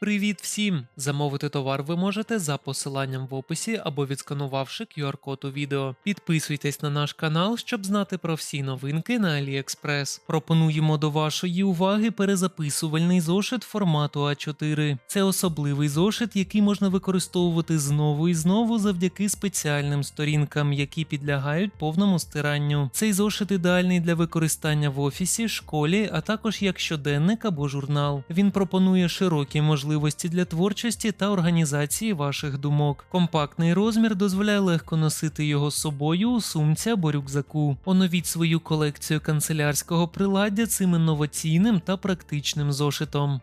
Привіт всім! Замовити товар ви можете за посиланням в описі або відсканувавши QR-код у відео. Підписуйтесь на наш канал, щоб знати про всі новинки на AliExpress. Пропонуємо до вашої уваги перезаписувальний зошит формату А4. Це особливий зошит, який можна використовувати знову і знову завдяки спеціальним сторінкам, які підлягають повному стиранню. Цей зошит ідеальний для використання в офісі, школі, а також як щоденник або журнал. Він пропонує широкі можливості для творчості та організації ваших думок. Компактний розмір дозволяє легко носити його з собою у сумці або рюкзаку. Оновіть свою колекцію канцелярського приладдя цим інноваційним та практичним зошитом.